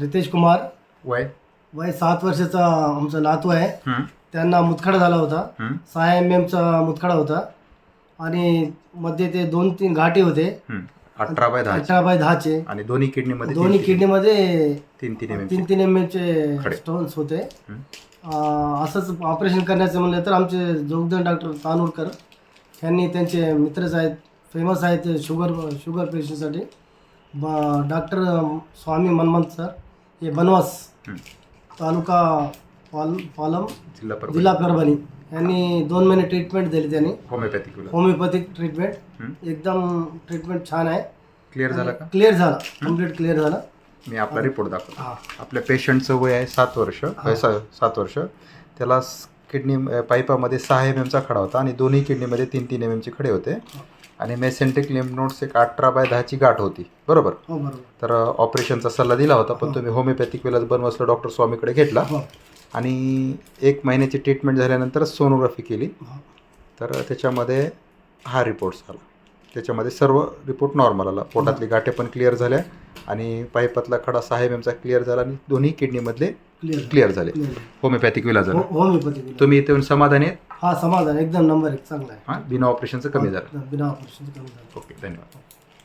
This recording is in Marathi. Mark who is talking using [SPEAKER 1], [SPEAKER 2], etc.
[SPEAKER 1] रितेश कुमार.
[SPEAKER 2] वय?
[SPEAKER 1] वय सात वर्षाचा आमचा नातू आहे.
[SPEAKER 2] हं,
[SPEAKER 1] त्यांना मुतखडा झाला होता.
[SPEAKER 2] हं,
[SPEAKER 1] सहा एम एमचा मुतखडा होता. आणि मध्ये ते दोन तीन घाटे होते.
[SPEAKER 2] हं. अठरा बाय दहा
[SPEAKER 1] अठरा बाय दहाचे.
[SPEAKER 2] आणि दोन्ही किडनीमध्ये
[SPEAKER 1] दोन्ही किडनीमध्ये
[SPEAKER 2] तीन तीन एम
[SPEAKER 1] तीन तीन एम एमचे
[SPEAKER 2] खडे.
[SPEAKER 1] स्टोन्स होते.
[SPEAKER 2] हं.
[SPEAKER 1] अं, असंच ऑपरेशन करण्याचं म्हणलं तर आमचे जोगदन डॉक्टर तानूरकर यांनी त्यांचे मित्रच आहेत फेमस आहेत शुगर शुगर पेशंटसाठी डॉक्टर स्वामी मनमंत सर हे बनवास. तालुका पाल पालम
[SPEAKER 2] जिल्हा परभणी.
[SPEAKER 1] जिल्हा परभणी. यांनी दोन महिने ट्रीटमेंट दिली त्यांनी.
[SPEAKER 2] Homeopathic
[SPEAKER 1] homeopathic treatment. एकदम ट्रीटमेंट छान आहे.
[SPEAKER 2] क्लिअर झाला का?
[SPEAKER 1] क्लिअर झाला. कंप्लीट क्लिअर झाला.
[SPEAKER 2] मी आपला रिपोर्ट दाखवतो.
[SPEAKER 1] हा.
[SPEAKER 2] आपल्या पेशंटचं वय आहे सात वर्ष. सा- सात वर्ष. त्याला किडनी पाईपामध्ये सहा एम एमचा खडा होता आणि दोन्ही किडनीमध्ये तीन तीन एम एमचे खडे होते. आणि मेसेंट्रिक लिम्फ नोट्स एक अठरा बाय दहाची गाठ होती. बरोबर?
[SPEAKER 1] हो बरोबर.
[SPEAKER 2] तर ऑपरेशनचा सल्ला दिला होता पण तुम्ही होमिओपॅथिक वेळेस बनवसलं डॉक्टर स्वामीकडे घेतला.
[SPEAKER 1] हो.
[SPEAKER 2] आणि एक महिन्याची ट्रीटमेंट झाल्यानंतर सोनोग्राफी केली.
[SPEAKER 1] हो.
[SPEAKER 2] तर त्याच्यामध्ये हा रिपोर्ट झाला. त्याच्यामध्ये सर्व रिपोर्ट नॉर्मल आला. पोटातली गाठे पण क्लिअर झाल्या आणि पाईपातला खडा सहा एम एमचा क्लिअर झाला आणि दोन्ही किडनीमधले
[SPEAKER 1] क्लिअर
[SPEAKER 2] झाले. होमिओपॅथिक विला झाला.
[SPEAKER 1] होमिओपॅथिक
[SPEAKER 2] तुम्ही इथे येऊन समाधानी आहेत?
[SPEAKER 1] हा समाधान. एकदम नंबर एक चांगला आहे.
[SPEAKER 2] हां बिना ऑपरेशनचं कमी झालं.
[SPEAKER 1] बिना ऑपरेशन कमी झालं.
[SPEAKER 2] ओके धन्यवाद.